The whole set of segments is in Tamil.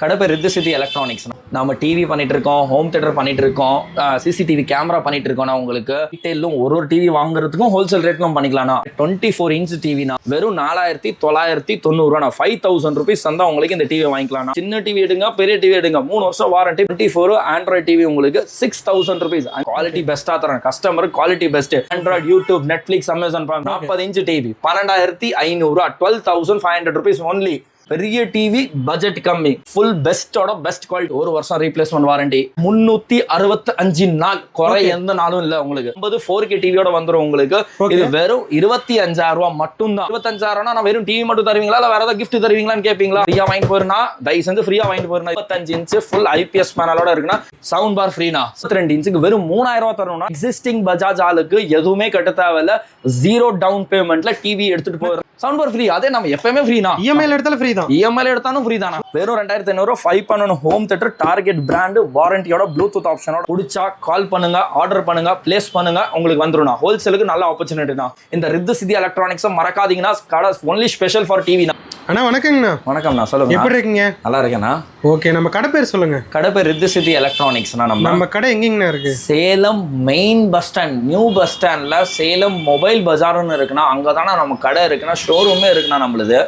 கடப்பை ரித்து சிட்டி எலக்ட்ரானிக்ஸ் நம்ம டிவி பண்ணிட்டு இருக்கோம் ஹோம் தேட்டர் பண்ணிட்டு இருக்கோம் சிசிடிவி கேமரா பண்ணிட்டு இருக்கோம் உங்களுக்கு டீட்டெயிலும் ஒரு ஒரு டிவி வாங்குறதுக்கும் ஹோல்சேல் ரேட்லும் பண்ணிக்கலாம்னா. டுவெண்ட்டி ஃபோர் இன்ச் டிவினா வெறும் நாலாயிரத்தி தொள்ளாயிரத்தி தொண்ணூறுவா ஃபைவ் தௌசண்ட் ருபீஸ் தந்தா உங்களுக்கு இந்த டிவி வாங்கிக்கலாம் சின்ன டிவி எடுங்க பெரிய டிவி எடுங்க. மூணு வருஷம் warranty twenty four android TV உங்களுக்கு சிக்ஸ் தௌசண்ட் ருபீஸ் குவாலிட்டி பெஸ்ட்டாக தரேன். Customer quality best android YouTube Netflix Amazon நாற்பது இன்ச் டிவி பன்னெண்டாயிரத்தி ஐநூறுரூவா twelve thousand five hundred rupees only பெரிய டிவி பட்ஜெட் கம்மி. ஃபுல் பெஸ்டோட பெஸ்ட் குவாலிட்டி ஒரு வருஷம் ரீப்ளேஸ்மெண்ட் வாரண்டி முன்னூத்தி அறுபத்தி அஞ்சு நாள் குறை எந்த நாளும் இல்ல உங்களுக்கு. ஐம்பது ஃபோர் கே டிவியோட வந்துரும் உங்களுக்கு. இது வெறும் இருபத்தி அஞ்சாயிரம் ரூபாய் மட்டும் தான் இருபத்தஞ்சாயிரம்னா நான் வெறும் டிவி மட்டும் தருவீங்களா? இல்ல வேற ஏதாவது gift தருவீங்களான்னு கேப்பீங்களா? ஃப்ரீயா வாங்கிட்டு போயிருந்தா தயவு செஞ்சு ஃப்ரீயா வாங்கிட்டு போயிருந்தா இருபத்தஞ்சு இன்ச் ஃபுல் ஐபிஎஸ் பேனலோட இருக்குன்னா சவுண்ட் பார் ஃப்ரீனா ரெண்டு இன்ச்சுக்கு வெறும் மூணாயிரம் ரூபாய் தரணும்னா எக்ஸிஸ்டிங் பஜாஜ் ஆளுக்கு எதுவுமே கட்ட தேவையில்ல. ஜீரோ டவுன் பேமெண்ட்ல டிவி எடுத்துட்டு போயிடும் சவுண்ட் பார் ஃப்ரீ அதே நம்ம எப்பவுமே ஃப்ரீனா இஎம்ஐல எடுத்தாலும் ஃப்ரீ தான். இஎம்ஐல எடுத்தாலும் ஃப்ரீ தானா? வெறும் ரெண்டாயிரத்தி ஐநூறு ஃபைவ் பண்ணணும் ஹோம் தேட்டர் டார்கெட் பிராண்டு வாரண்டியோட ப்ளூடூத் ஆப்ஷனோட பிடிச்சா கால் பண்ணுங்க ஆர்டர் பண்ணுங்க பிளேஸ் பண்ணுங்க உங்களுக்கு வந்துடும் ஹோல்சேலுக்கு நல்ல ஆப்பர்ச்சுனிட்டி தான். இந்த ரித்து சித்தி எலக்ட்ரானிக்ஸை மறக்காதீங்கன்னா கடை ஒன்லி ஸ்பெஷல் ஃபார் டிவி தான். அண்ணா வணக்கங்கண்ணா. வணக்கம் நான் சொல்லுங்க எப்படி இருக்கீங்க? நல்லா இருக்கேண்ணா. ஓகே நம்ம கடை பேர் சொல்லுங்க. கடை பேர் ரித்து சித்தி எலக்ட்ரானிக்ஸ்னா நம்ம. நம்ம கடை எங்கேங்கண்ணா இருக்கு? Salem main bus stand new bus ஸ்டாண்ட்ல சேலம் மொபைல் பஜார்னு இருக்குன்னா அங்கே தானே நம்ம கடை இருக்குன்னா ஷோரூமே இருக்குண்ணா நம்மளுது.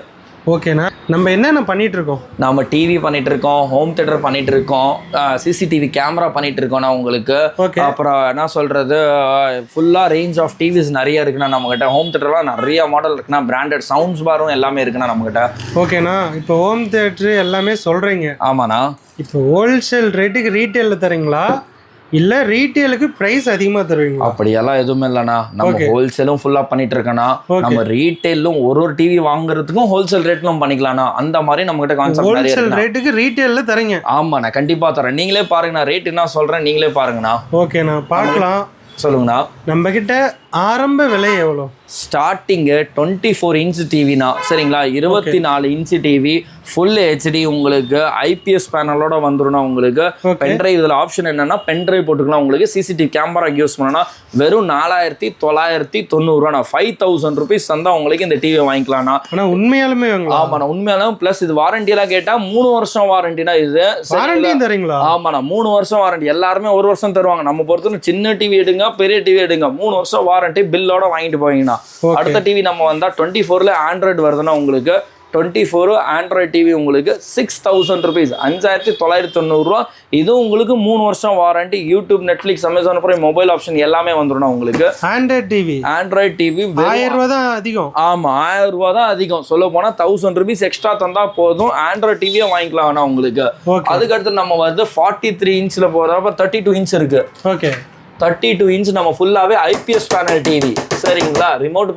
ஓகேண்ணா. நம்ம என்னென்ன பண்ணிட்டு இருக்கோம் நாம டிவி பண்ணிட்டு இருக்கோம் ஹோம் தேட்டர் பண்ணிட்டு இருக்கோம் சிசிடிவி கேமரா பண்ணிட்டு இருக்கோம்னா உங்களுக்கு. ஓகே. அப்புறம் என்ன சொல்றது ஃபுல்லா ரேஞ்ச் ஆஃப் டிவிஸ் நிறைய இருக்குண்ணா நம்ம கிட்ட ஹோம் தேட்டர்லாம் நிறைய மாடல் இருக்குண்ணா. பிராண்டட் சவுண்ட்ஸ் பாரும் எல்லாமே இருக்குண்ணா நம்ம கிட்ட ஓகேண்ணா. இப்போ ஹோம் தேட்டர் எல்லாமே சொல்றீங்க. ஆமாண்ணா. இப்போ ஹோல்சேல் ரேட்டுக்கு ரீட்டெயிலில் தரீங்களா? இல்ல ரீட்டெயிலுக்கு பிரைஸ் அதிகமா தருவீங்களா? அப்படியெல்லாம் எதுவுமே இல்லைண்ணா. நம்ம. ஹோல்சேலும் ஃபுல்லா பண்ணிட்டு Okay. நம்ம ரீட்டைலும் ஒரு ஒரு டிவி வாங்குறதுக்கும் ஹோல்சேல் ரேட்லும் பண்ணிக்கலாம்ண்ணா அந்த மாதிரி நம்ம கிட்ட கான்செப்ட் ஹோல்சேல் ரேட்டுக்கு ரீட்டெயில்ல தரீங்க. ஆமாண்ணா கண்டிப்பா தரேன். நீங்களே பாருங்கண்ணா ரேட் என்ன சொல்றேன் நீங்களே பாருங்கண்ணா. ஓகேண்ணா பார்க்கலாம். சொல்லுங்கண்ணா. நம்ம கிட்ட ஆரம்ப விலை எவ்வளோ? ஸ்டார்டிங்கு டுவெண்ட்டி ஃபோர் இன்ச் டிவினா சரிங்களா? இருபத்தி நாலு இன்ச் டிவி ஃபுல் ஹெச்டி உங்களுக்கு ஐபிஎஸ் பேனலோட வந்துரும்னா உங்களுக்கு. பென்ட்ரைவ் இதில் ஆப்ஷன் என்னன்னா பென்ட்ரைவ் போட்டுக்கலாம் உங்களுக்கு சிசிடிவி கேமரா யூஸ் பண்ணனா வெறும் நாலாயிரத்தி தொள்ளாயிரத்தி தொண்ணூறுரூவா ஃபைவ் தௌசண்ட் ருபீஸ் தந்தா உங்களுக்கு இந்த டிவியை வாங்கிக்கலாம்னா ஆனா உண்மையாலுமே ஆமாண்ணா உண்மையாலும் ப்ளஸ் இது வாரண்டியெல்லாம் கேட்டால் மூணு வருஷம் வாரண்டினா இது. தரீங்களா? ஆமாண்ணா மூணு வருஷம் வாரண்டி எல்லாருமே ஒரு வருஷம் தருவாங்க. நம்ம பொறுத்தவரை சின்ன டிவி எடுங்க பெரிய டிவி எடுங்க. மூணு வருஷம் வாரண்டி பில்லோட வாங்கிட்டு போவீங்கண்ணா. அடுத்த டிவி நம்ம வந்தா டுவெண்ட்டி ஃபோர்ல ஆண்ட்ராய்டு வருதுன்னா உங்களுக்கு டுவெண்ட்டி ஃபோர் ஆண்ட்ராய்டு டிவி உங்களுக்கு சிக்ஸ் தௌசண்ட் ருபீஸ் அஞ்சாயிரத்தி தொள்ளாயிரத்தி தொண்ணூறுரூவா இது உங்களுக்கு மூணு வருஷம் வாரண்டி யூடியூப் நெட்ஃப்ளிக்ஸ் அமேசான் அப்புறம் மொபைல் ஆப்ஷன் எல்லாமே வந்துடும் உங்களுக்கு. ஆண்ட்ராய்ட் டிவி ஆண்ட்ராய்டு டிவி ஆயிரம் ரூபா தான் அதிகம். ஆமா ஆயிரம் ரூபா தான் அதிகம். சொல்ல போனா தௌசண்ட் ருபீஸ் எக்ஸ்ட்ரா தந்தா போதும். ஆண்ட்ராய்டு டிவியே வாங்கிக்கலாம்ண்ணா உங்களுக்கு. ஓகே அதுக்கடுத்து நம்ம வந்து ஃபார்ட்டி த்ரீ இன்ச்சில் போகிறப்ப தேர்ட்டி டூ இன்ச் இருக்கு. ஓகே தேர்ட்டி டூ இன்ச் நம்ம ஃபுல்லாவே ஐபிஎஸ் பேனல் டிவி சரிங்களா? ரிமோட்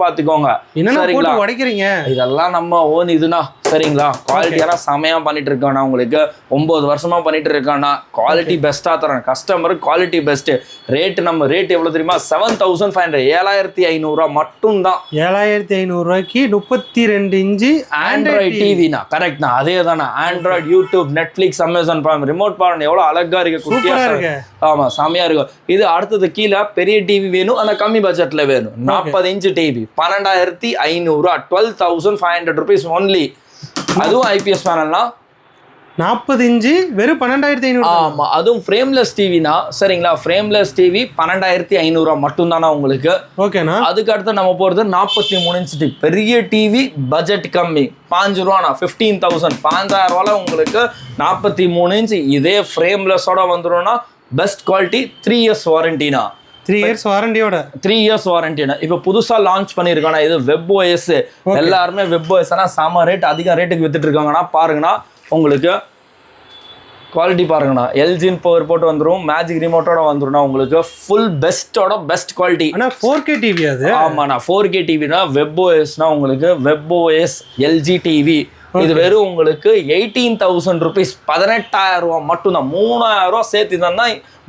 சரிங்களா போட்டு உடைக்கிறீங்க? இதெல்லாம் நம்ம ஓன் இதுனா சரிங்களா? குவாலிட்டியெல்லாம் செமையா பண்ணிட்டு இருக்கோம்னா உங்களுக்கு. ஒன்பது வருஷமா பண்ணிட்டு இருக்கோம்னா குவாலிட்டி பெஸ்ட்டாக தரேன் கஸ்டமர் குவாலிட்டி பெஸ்ட் ரேட் நம்ம ரேட் எவ்வளவு தெரியுமா? செவன் தௌசண்ட் ஃபைவ் ஹண்ட்ரட் ஏழாயிரத்தி ஐநூறுரூவா மட்டும்தான். ஏழாயிரத்தி ஐநூறு ரூபாய்க்கு முப்பத்தி ரெண்டு இன்ச்சு ஆண்ட்ராய்ட் டிவினா கரெக்ட்னா அதே தானே. Android YouTube Netflix Amazon Prime remote பாருங்க. எவ்வளவு அழகா இருக்கு. சூப்பரா குட்டியா இருக்கு. ஆமா செமையா இருக்கும் இது அடுத்தது கீழே பெரிய டிவி வேணும். ஆனா கம்மி பட்ஜெட்ல வேணும். நாற்பது இன்ச் டிவி பன்னெண்டாயிரத்தி ஐநூறுரூவா twelve thousand five hundred rupees only அதுவும் ஐபிஎஸ் பேனல்னா நாற்பது இன்ச்சு வெறும் பன்னெண்டாயிரத்தி ஐநூறு ஆமா அதுவும் ஃப்ரேம்லெஸ் டிவினா சரிங்களா? ஃப்ரேம்லெஸ் டிவி பன்னெண்டாயிரத்தி ஐநூறுரூவா மட்டும்தானா உங்களுக்கு? ஓகேண்ணா அதுக்கு அடுத்து நம்ம போகிறது நாற்பத்தி மூணு இன்ச் டிவி பெரிய டிவி பட்ஜெட் கம்மி. பாஞ்சு ரூபாண்ணா ஃபிஃப்டீன் தௌசண்ட் பாஞ்சாயிரம் ரூபால உங்களுக்கு நாற்பத்தி மூணு இன்ச் இதே ஃப்ரேம்லெஸ்ஸோட வந்துரும்னா பெஸ்ட் குவாலிட்டி த்ரீ இயர்ஸ் வாரண்டினா த்ரீ இயர்ஸ் வாரண்டியோட த்ரீ இயர்ஸ் வாரண்டினா இப்போ புதுசா லான்ச் பண்ணியிருக்கானா இது வெப் ஓஎஸ் எல்லாருமே வெப் ஓஎஸ்னா செம ரேட் அதிக ரேட்டுக்கு வித்துட்டு இருக்காங்கன்னா பாருங்கண்ணா உங்களுக்கு குவாலிட்டி பாருங்கண்ணா. எல்ஜின் பவர் போட்டு வந்துரும் மேஜிக் ரிமோட்டோட வந்துரும்னா உங்களுக்கு ஃபுல் பெஸ்ட்டோட பெஸ்ட் குவாலிட்டி ஆனா ஃபோர் கே டிவி அது. ஆமாண்ணா ஃபோர் கே டிவினா வெப் ஓஎஸ்னா உங்களுக்கு வெப் ஓஎஸ் எல்ஜி டிவி இது வெறும் உங்களுக்கு எயிட்டீன் தௌசண்ட் ருபீஸ் பதினெட்டாயிரம் ரூபா மட்டும்தான் மூணாயிரம் ரூபா சேர்த்து தான்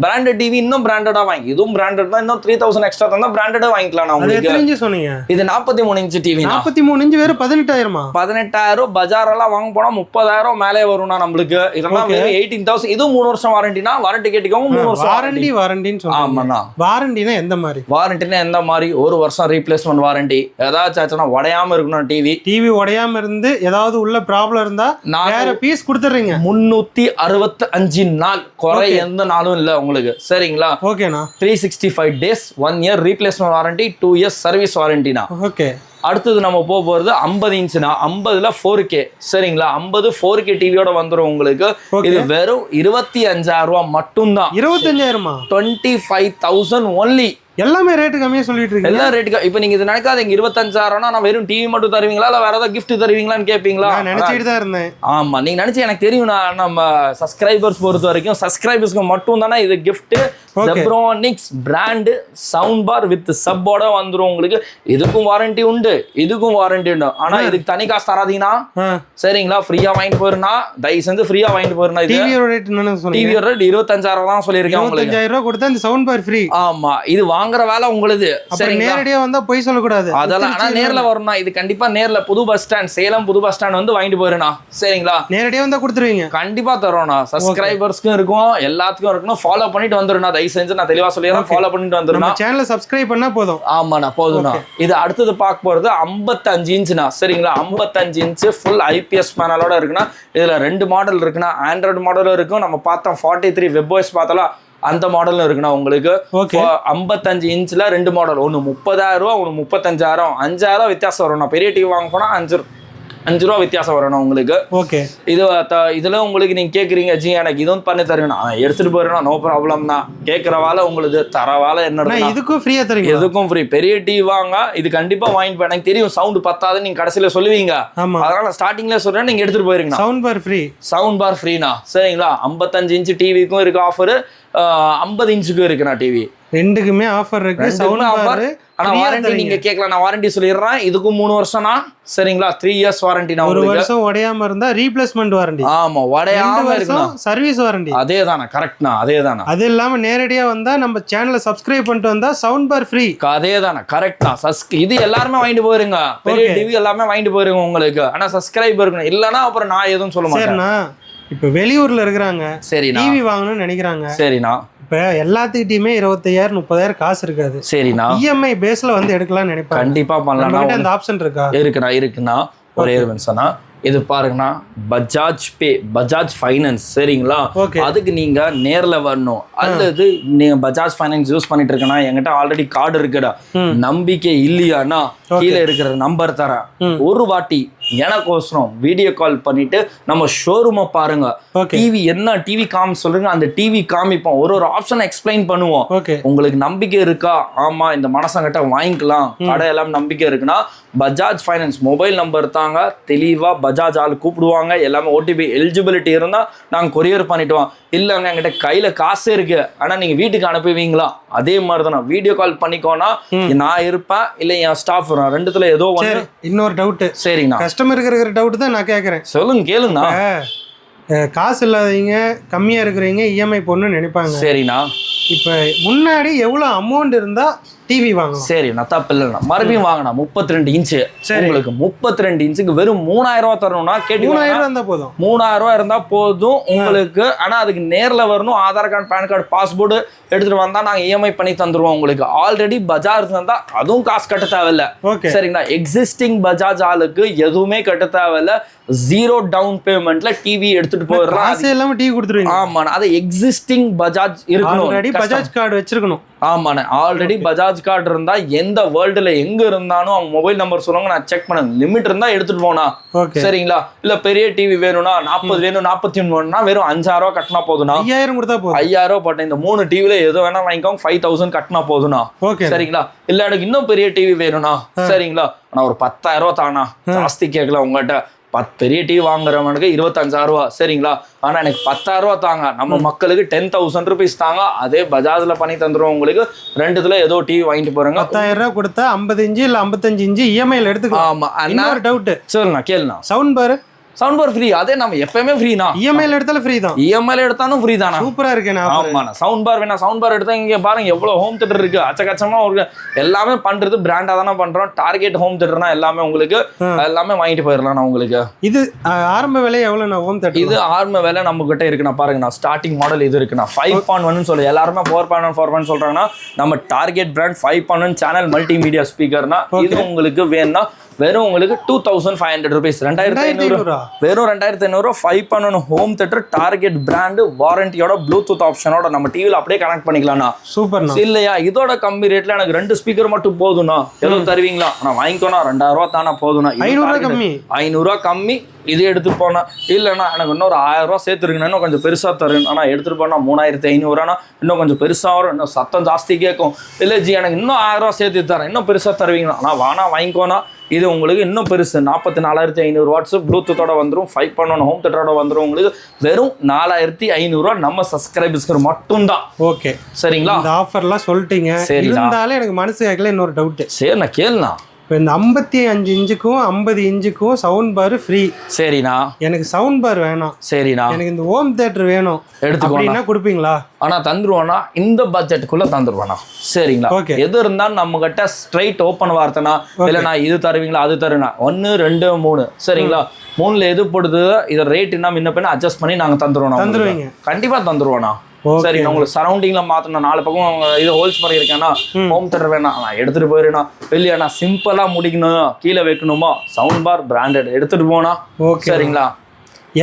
பிராண்டட் டிவி இன்னும் பிராண்டடா வாங்கி இதுவும் பிராண்டட் தான் இன்னும் த்ரீ தௌசண்ட் எக்ஸ்ட்ரா தந்தா பிராண்டடா வாங்கிக்கலாம் நான் உங்களுக்கு. சொன்னீங்க? இது நாற்பத்தி மூணு இன்ச்சு டிவி நாற்பத்தி மூணு இன்ச்சு வெறும் பதினெட்டாயிரமா? பதினெட்டாயிரம் பஜார் எல்லாம் வாங்க போனா முப்பதாயிரம் மேலே வரும்னா நம்மளுக்கு. இதெல்லாம். வெறும் எயிட்டீன் தௌசண்ட் இதுவும் மூணு வருஷம் வாரண்டினா வாரண்டி கேட்டுக்கோங்க மூணு வருஷம் வாரண்டி வாரண்டின்னு ஆமாண்ணா. வாரண்டினா எந்த மாதிரி? வாரண்டினா எந்த மாதிரி? ஒரு வருஷம் ரீப்ளேஸ்மெண்ட் வாரண்டி ஏதாச்சும் ஆச்சுன்னா உடையாம இருக்கணும் டிவி டிவி உடையாம இருந்து ஏதாவது உள்ள ப்ராப்ளம் இருந்தா வேற பீஸ் கொடுத்துறீங்க முன்னூத்தி அறுபத்தி அஞ்சு நாள் குறை எந்த நாளும் இல்ல. உங்களுக்கு சரிங்களா? ஓகேண்ணா. Three sixty five days one year replacement warranty two years service வாரண்டினா okay. அடுத்தது நம்ம போக போகிறது ஐம்பது இன்ச்சுனா ஐம்பதுல ஃபோர் கே சரிங்களா? ஐம்பது ஃபோர் கே டிவியோட வந்துடும் உங்களுக்கு. இது வெறும் இருபத்தி அஞ்சாயிரம் ரூபா மட்டும்தான். இருபத்தஞ்சாயிரமா? டுவெண்ட்டி ஃபைவ் தௌசண்ட் ஒன்லி எல்லாமே ரேட்டு கம்மியா சொல்லிட்டு இருக்கீங்க. எல்லா ரேட்டுக்கு இப்போ நீங்க இது நினைக்காதீங்க இருபத்தஞ்சாயிரம்னா நான் வெறும் டிவி மட்டும் தருவீங்களா? இல்ல வேற ஏதாவது gift தருவீங்களான்னு கேட்பீங்களா நான் நினைச்சிட்டு தான் இருந்தேன். ஆமா நீங்க நினைச்சு எனக்கு தெரியும் நான் நம்ம சப்ஸ்கிரைபர்ஸ் பொறுத்த வரைக்கும். சப்ஸ்கிரைபர்ஸ்க்கு மட்டும் தானே இது Okay. Zebronics brand sound bar with சப்போட வந்துரும் உங்களுக்கு. இதுக்கும் வாரண்டி உண்டு இதுக்கும் வாரண்டி உண்டு. ஆனா இதுக்கு தனி காசு தராதீங்கன்னா சரிங்களா? ஃப்ரீயா வாங்கிட்டு போயிருந்தா தயவு செஞ்சு ஃப்ரீயா வாங்கிட்டு போயிருந்தா இது. டிவியோட ரேட் என்ன சொன்னீங்க. டிவி ரேட் இருபத்தஞ்சாயிரம் தான் சொல்லியிருக்கேன் உங்களுக்கு. ரூபாய் கொடுத்தா இந்த சவுண்ட் பார் ஃப்ரீ ஆமா இது வாங்குற வேலை உங்களுது. சரிங்களா? நேரடியா வந்தா போய் சொல்லக்கூடாது. அதெல்லாம் ஆனா நேர்ல வரணும் இது கண்டிப்பா நேர்ல புது பஸ் ஸ்டாண்ட் சேலம் புது பஸ் ஸ்டாண்ட் வந்து வாங்கிட்டு போயிருண்ணா சரிங்களா? நேரடியா வந்தா கொடுத்துருவீங்க. கண்டிப்பா தரோம்ண்ணா சப்ஸ்கிரைபர்ஸ்க்கும் இருக்கும் எல்லாத்துக்கும் இருக்கணும். ஃபாலோ பண்ணிட்டு வந்துருண்ணா. தயவு செஞ்சு நான் தெளிவா சொல்லிடுறேன். ஃபாலோ பண்ணிட்டு வந்துருண்ணா. சேனலை சப்ஸ்கிரைப் பண்ணா போதும். ஆமாண்ணா போதும்ண்ணா இது அடுத்தது பார்க்க போறது 55 இன்ச்சுண்ணா சரிங்களா? 55 இன்ச்சு ஃபுல் ஐபிஎஸ் பேனலோட இருக்குன்னா இதுல ரெண்டு மாடல் இருக்குண்ணா. ஆண்ட்ராய்டு மாடலும் இருக்கும். நம்ம பார்த்தோம் ஃபார்ட்டி த்ரீ வெப்ஓஎஸ் பார்த்தாலும் அந்த மாடலும் இருக்குண்ணா உங்களுக்கு ஐம்பத்தஞ்சு இன்ச்சில் ரெண்டு மாடல் ஒன்று முப்பதாயிரம் ரூபா ஒன்று முப்பத்தஞ்சாயிரம். அஞ்சாயிரம் வித்தியாசம் வரும்ண்ணா பெரிய டிவி வாங்க போனால் அஞ்சு அஞ்சு ரூபா வித்தியாசம் வரணும் உங்களுக்கு. ஓகே இது இதுல உங்களுக்கு நீங்க கேக்குறீங்க ஜி எனக்கு இதுவும் பண்ணி தருவேன் எடுத்துட்டு போயிடுவேன் நோ ப்ராப்ளம் தான். கேட்குற வேலை உங்களுக்கு தர வேலை என்ன இதுக்கும் ஃப்ரீயா தரீங்க எதுக்கும் ஃப்ரீ பெரிய டிவி வாங்க இது கண்டிப்பா வாங்கிட்டு எனக்கு தெரியும் சவுண்ட் பத்தாது நீங்க கடைசியில சொல்லுவீங்க. ஆமா. அதனால ஸ்டார்டிங்ல சொல்றேன் நீங்க எடுத்துட்டு போயிருங்கண்ணா. Sound bar free sound bar ஃப்ரீனா சரிங்களா? ஐம்பத்தஞ்சு இன்ச்சு டிவிக்கும் இருக்கு ஆஃபர் ஐம்பது இன்ச்சுக்கும் இருக்குண்ணா டிவி ரெண்டுக்குமே ஆஃபர் இருக்கு. Sound offer. பார் ஆனா வாரண்டி நீங்க கேட்கல நான் வாரண்டி சொல்லிடுறேன். இதுக்கும் மூணு வருஷம்னா சரிங்களா? த்ரீ இயர்ஸ் வாரண்டி நான் ஒரு வருஷம் உடையாம இருந்தா ரீப்ளேஸ்மெண்ட் வாரண்டி ஆமா உடையாம இருக்குண்ணா வருஷம் சர்வீஸ் வாரண்டி அதே தானே கரெக்ட்ண்ணா அதே தானே அது இல்லாம நேரடியா வந்தா நம்ம சேனலை சப்ஸ்கிரைப் பண்ணிட்டு வந்தா சவுண்ட் பார் ஃப்ரீ அதே தானே கரெக்டா சஸ்க் இது எல்லாருமே வாங்கிட்டு போயிருங்க. பெரிய. டிவி எல்லாமே வாங்கிட்டு போயிருங்க உங்களுக்கு. ஆனா சப்ஸ்கிரைப் இருக்கணும். இல்லைன்னா அப்புறம் நான் எதுவும் சொல்ல மாட்டேன். இப்ப வெளியூர்ல இருக்கிறாங்க. சரிண்ணா. டிவி வாங்கணும்னு நினைக்கிறாங்க. சரிண்ணா. இப்ப எல்லாத்துக்கிட்டயுமே இருபத்தையாயிரம் முப்பதாயிரம் காசு இருக்காது. சரிண்ணா. இஎம்ஐ பேஸ்ல வந்து எடுக்கலாம்னு நினைப்பாங்க. கண்டிப்பா பண்ணலாம் அந்த ஆப்ஷன் இருக்கா? இருக்குண்ணா இருக்குண்ணா. ஒரே ஒரு நிமிஷம்ண்ணா இது பாருங்கண்ணா. பஜாஜ் பே பஜாஜ் ஃபைனான்ஸ் சரிங்களா? அதுக்கு நீங்க நேர்ல வரணும். அல்லது நீங்க பஜாஜ் ஃபைனான்ஸ் யூஸ் பண்ணிட்டு இருக்கனா என்கிட்ட ஆல்ரெடி கார்டு இருக்குடா. நம்பிக்கை இல்லையானா கீழே இருக்கிற நம்பர் தரேன். ஒரு வாட்டி எனக்கோசரம் வீடியோ கால் பண்ணிட்டு நம்ம ஷோரூமை பாருங்க. டிவி என்ன டிவி காமி சொல்லுங்க அந்த டிவி காமிப்போம் ஒரு ஒரு ஆப்ஷன் எக்ஸ்பிளைன் பண்ணுவோம். உங்களுக்கு நம்பிக்கை இருக்கா? ஆமா இந்த மனசங்கிட்ட வாங்கிக்கலாம். கடையெல்லாம் நம்பிக்கை இருக்குன்னா பஜாஜ் ஃபைனான்ஸ் மொபைல் நம்பர் தாங்க. தெளிவா பஜாஜ் ஆள் கூப்பிடுவாங்க. எல்லாமே ஓடிபி எலிஜிபிலிட்டி இருந்தா நாங்க கொரியர் பண்ணிட்டுவோம் இல்லைங்க என்கிட்ட கையில காசு இருக்கு. ஆனா நீங்க வீட்டுக்கு அனுப்புவீங்களா? அதே மாதிரி தான் வீடியோ கால் பண்ணிக்கோனா நான் இருப்பேன் இல்ல என் ஸ்டாஃப் ரெண்டுத்துல ஏதோ சரி இன்னொரு டவுட் சரிங்கண்ணா. கஸ்டமருக்கு இருக்கிற டவுட் தான் நான் கேட்கறேன் சொல்லுங்க கேளுங்கண்ணா. அஹ், காசு இல்லாதவங்க கம்மியா இருக்கிறவங்க இஎம்ஐ போடணும்னு நினைப்பாங்க. சரிண்ணா. இப்ப முன்னாடி எவ்வளவு அமௌண்ட் இருந்தா டிவி வாங்கலாம் சரி தப்பு இல்லைண்ணா மறுபடியும் வாங்கினா முப்பத்தி ரெண்டு இன்ச்சு. உங்களுக்கு முப்பத்தி ரெண்டு இன்ச்சுக்கு வெறும் மூணாயிரம் ரூபா தரணும்னா கேட்டு மூணாயிரம் ரூபா இருந்தா போதும். மூணாயிரம் ரூபாய் இருந்தா போதும் உங்களுக்கு. ஆனா அதுக்கு நேர்ல வரணும். Aadhaar card PAN card passport எடுத்துட்டு வந்தா நாங்க இஎம்ஐ பண்ணி தந்துருவோம் உங்களுக்கு. ஆல்ரெடி பஜாஜ் இருந்தா அதுவும் காசு கட்ட தேவையில்ல. சரிங்களா? எக்ஸிஸ்டிங் பஜாஜ் ஆளுக்கு எதுவுமே கட்ட தேவையில்ல. ஜீரோ டவுன் பேமெண்ட்ல டிவி எடுத்துட்டு போயிடலாம். காசு இல்லாம டிவி கொடுத்துருவீங்க. ஆமாண்ணா அது எக்ஸிஸ்டிங் பஜாஜ் இருக்கணும். பஜாஜ் கார்டு வச்சிருக்கணும். ஆமாண்ணே. ஆல்ரெடி பஜாஜ் கார்டு இருந்தா எந்த வேர்ல்டுல எங்க இருந்தாலும் அவங்க மொபைல் நம்பர் சொல்லுவாங்க நான் செக் பண்ண. லிமிட் இருந்தா எடுத்துட்டு போனா சரிங்களா? இல்ல பெரிய டிவி வேணும்னா நாற்பது வேணும் நாற்பத்தி ஒன்று வேணும்னா வெறும் அஞ்சாயிரம் ரூபா கட்டினா போதும்னா ஐயாயிரம் கொடுத்தா போதும். ஐயாயிரம் ரூபா போட்ட இந்த மூணு டிவில எது வேணா வாங்கிக்கோங்க ஃபைவ் தௌசண்ட் கட்டினா போதும்னா சரிங்களா? இல்ல எனக்கு இன்னும் பெரிய டிவி வேணும்னா சரிங்களா? நான் ஒரு பத்தாயிரம் ரூபா தானா ஜாஸ்தி கேட்கல உங்ககிட்ட பத்து பெரிய டிவி வாங்குறவனுக்கு இருபத்தஞ்சாயிரம் ரூபா சரிங்களா? ஆனா எனக்கு பத்தாயிரம் ரூபா தாங்க. நம்ம மக்களுக்கு டென் தௌசண்ட் ருபீஸ் தாங்க. அதே பஜாஜ்ல பண்ணி தந்துருவோம் உங்களுக்கு. ரெண்டுத்துல ஏதோ டிவி வாங்கிட்டு போறேங்க. பத்தாயிரம் ரூபாய் கொடுத்தா ஐம்பது இன்ச்சு இல்ல ஐம்பத்தஞ்சு இன்ச்சு இஎம்ஐல எடுத்துக்கலாம். ஆமா அண்ணா இன்னொரு டவுட் சொல்லுண்ணா கேளுண்ணா. Sound bar. Sound bar free அதே நம்ம எப்பயுமே ஃப்ரீனா இஎம்ஐல எடுத்தாலும் ஃப்ரீ தான். இஎம்ஐல எடுத்தாலும் ஃப்ரீ தானா? சூப்பரா இருக்கு ஆமாண்ணா. சவுண்ட் பார் வேணா சவுண்ட் பார் எடுத்தா இங்க பாருங்க எவ்வளவு ஹோம் தியேட்டர் இருக்கு. அச்சகச்சமா ஒரு எல்லாமே பண்றது பிராண்டா தானே பண்றோம். டார்கெட் ஹோம் தியேட்டர்னா எல்லாமே உங்களுக்கு எல்லாமே வாங்கிட்டு போயிடலாம் நான் உங்களுக்கு. இது ஆரம்ப விலை எவ்வளவு ஹோம் தேட்டர் இது ஆர்ம வேலை நம்ம கிட்ட இருக்குண்ணா பாருங்க நான் ஸ்டார்டிங் மாடல் இது இருக்குண்ணா. ஃபைவ் பாயிண்ட் ஒன் சொல்லி. எல்லாருமே four point one four point சொல்றாங்கன்னா நம்ம target brand five point one channel multimedia ஸ்பீக்கர்னா இது உங்களுக்கு வேணும்னா வெறும் உங்களுக்கு two thousand five hundred rupees ரெண்டாயிரத்தி ஐநூறு. வெறும் ரெண்டாயிரத்தி ஐநூறு ஃபைவ் பண்ண ஹோம் தேட்டர் டார்கெட் பிராண்டு வாரண்டியோட ப்ளூடூத் ஆப்ஷனோட நம்ம டிவியில் அப்படியே கனெக்ட் பண்ணிக்கலாம்ண்ணா. சூப்பர்ண்ணா. இல்லையா இதோட கம்மி ரேட்ல எனக்கு ரெண்டு ஸ்பீக்கர் மட்டும் போதும்ண்ணா எதுவும் தருவீங்களா? நான் வாங்கிக்கோனா ரெண்டாயிரம் ரூபா தானே போதும்ண்ணா இது ஐநூறுரூவா. கம்மி. ஐநூறுரூவா கம்மி. இது எடுத்துட்டு போனா இல்லைண்ணா எனக்கு இன்னொரு ஆயிரம் ரூபா சேர்த்துருக்குண்ணா இன்னும் கொஞ்சம் பெருசா தரேன். ஆனால் எடுத்துட்டு போனா மூணாயிரத்தி ஐநூறுவானா இன்னும் கொஞ்சம் பெருசா வரும். இன்னும் சத்தம் ஜாஸ்தி கேட்கும். இல்லை ஜி எனக்கு இன்னும் ஆயிரம் ரூபா சேர்த்து தரேன். இன்னும் பெருசா தருவீங்களா? ஆனால் வானா வாங்கிக்கோனா. இது உங்களுக்கு இன்னும் பெருசு. நாற்பத்தி நாலாயிரத்தி ஐநூறு வாட்ஸ் ப்ளூடூத்தோட வந்துடும் ஃபைவ் பண்ணணும். ஹோம் தேட்டரோட வந்துடும் உங்களுக்கு. வெறும் நாலாயிரத்தி ஐநூறுரூவா நம்ம சப்ஸ்கிரைபர்ஸ்க்கு மட்டும்தான். ஓகே சரிங்களா? இந்த ஆஃபர்லாம் சொல்லிட்டீங்க. சரிடா. இருந்தாலும் எனக்கு மனசு கேட்கல இன்னொரு டவுட் சரிண்ணா கேளுண்ணா. இப்போ இந்த ஐம்பத்தி அஞ்சு இன்ச்சுக்கும் ஐம்பது இன்ச்சுக்கும் சவுண்ட் பார் ஃப்ரீ சரிண்ணா. எனக்கு சவுண்ட் பார் வேணாம். சரிண்ணா. எனக்கு இந்த ஹோம் தேட்டர் வேணும். அப்படின்னா கொடுப்பீங்களா? ஆனா தந்துருவானா இந்த பட்ஜெட்டுக்குள்ள தந்துருவானா சரிங்களா? Okay. எது இருந்தாலும் நம்ம கிட்ட ஸ்ட்ரைட் ஓப்பன் வார்த்தைனா இல்லைண்ணா இது தருவீங்களா அது தருவீங்களா. ஒன்னு ரெண்டு மூணு. சரிங்களா? மூணுல எது போடுது இதை ரேட் என்ன முன்ன பின்ன அட்ஜஸ்ட் பண்ணி நாங்க தந்துருவோம் தந்துருவீங்க. கண்டிப்பா தந்துருவோண்ணா. சரிங்க உங்களுக்கு சரௌண்டிங்ல மாத்தணும் நாலு பக்கம் இது ஹோல்ஸ் பண்ணி இருக்கேன்னா ஹோம் தேட்டர் வேணாம் நான் எடுத்துட்டு போயிருண்ணா இல்லையாண்ணா சிம்பிளா முடிக்கணும் கீழே வைக்கணுமா? சவுண்ட் பார் பிராண்டட் எடுத்துட்டு போனா சரிங்களா?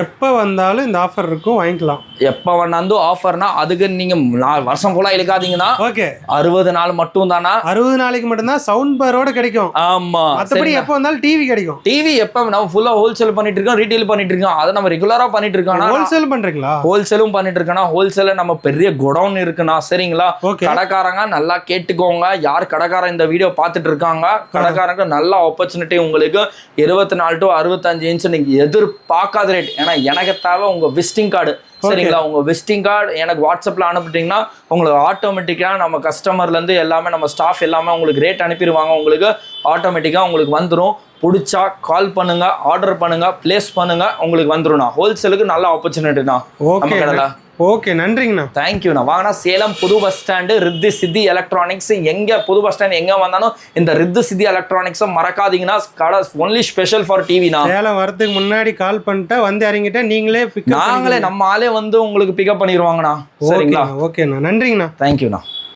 எப்போ வந்தாலும் இந்த ஆஃபர் இருக்கும் வாங்கிக்கலாம். எப்ப வேணாந்து ஆஃபர்னா அதுக்கு நீங்க நாலு வருஷம் போல இழுக்காதீங்கன்னா ஓகே. அறுபது நாள் மட்டும் தானா அறுபது நாளைக்கு மட்டும்தான் சவுண்ட் பாரோட கிடைக்கும். ஆமா மற்றபடி எப்போ வந்தாலும் டிவி கிடைக்கும். டிவி எப்ப நம்ம ஃபுல்லா ஹோல்சேல் பண்ணிட்டு இருக்கோம் ரீட்டைல் பண்ணிட்டு இருக்கோம் அதை நம்ம ரெகுலரா பண்ணிட்டு இருக்கோம். ஹோல்சேல் பண்றீங்களா? ஹோல்சேலும் பண்ணிட்டு இருக்கோம்னா ஹோல்சேல நம்ம பெரிய குடவுன் இருக்குண்ணா சரிங்களா? ஓகே. கடைக்காரங்க நல்லா கேட்டுக்கோங்க. யார் கடைக்காரன் இந்த வீடியோ பார்த்துட்டு இருக்காங்க? கடைக்காரங்க நல்ல ஆப்பர்ச்சுனிட்டி உங்களுக்கு. இருபத்தி நாலு டு அறுபத்தஞ்சு இன்ச் நீங்க எதிர்பார்க்காத ரேட் ஏன்னா எனக்கு தேவை உங்க விசிட்டிங் கார்டு சரிங்களா? உங்க விசிட்டிங் கார்டு எனக்கு வாட்ஸ்அப்ல அனுப்பிட்டீங்கன்னா உங்களுக்கு ஆட்டோமேட்டிக்கா நம்ம கஸ்டமர்ல இருந்து எல்லாமே நம்ம ஸ்டாஃப் எல்லாமே உங்களுக்கு ரேட் அனுப்பிடுவாங்க. உங்களுக்கு ஆட்டோமேட்டிக்கா உங்களுக்கு வந்துரும். பிடிச்சா கால் பண்ணுங்க ஆர்டர் பண்ணுங்க பிளேஸ் பண்ணுங்க உங்களுக்கு வந்துரும்ண்ணா ஹோல்சேலுக்கு நல்ல ஆப்பர்ச்சுனிட்டிண்ணா நம்ம ஓகே ஓகே நன்றிங்கண்ணா. தேங்க்யூண்ணா வாங்கண்ணா சேலம் புது பஸ் ஸ்டாண்டு ரித்து சித்தி எலக்ட்ரானிக்ஸ் எங்க புது பஸ் ஸ்டாண்ட் எங்க வந்தாலும் இந்த ரித்து சித்தி எலக்ட்ரானிக்ஸை மறக்காதீங்கன்னா கடை ஒன்லி ஸ்பெஷல் ஃபார் டிவினா சேலம் வரதுக்கு முன்னாடி கால் பண்ணிட்டா வந்து இறங்கிட்டா நீங்களே நாங்களே நம்ம ஆளே வந்து உங்களுக்கு பிக்கப் பண்ணிடுவாங்கண்ணா சரிங்களா? ஓகேண்ணா. நன்றிங்கண்ணா. தேங்க்யூண்ணா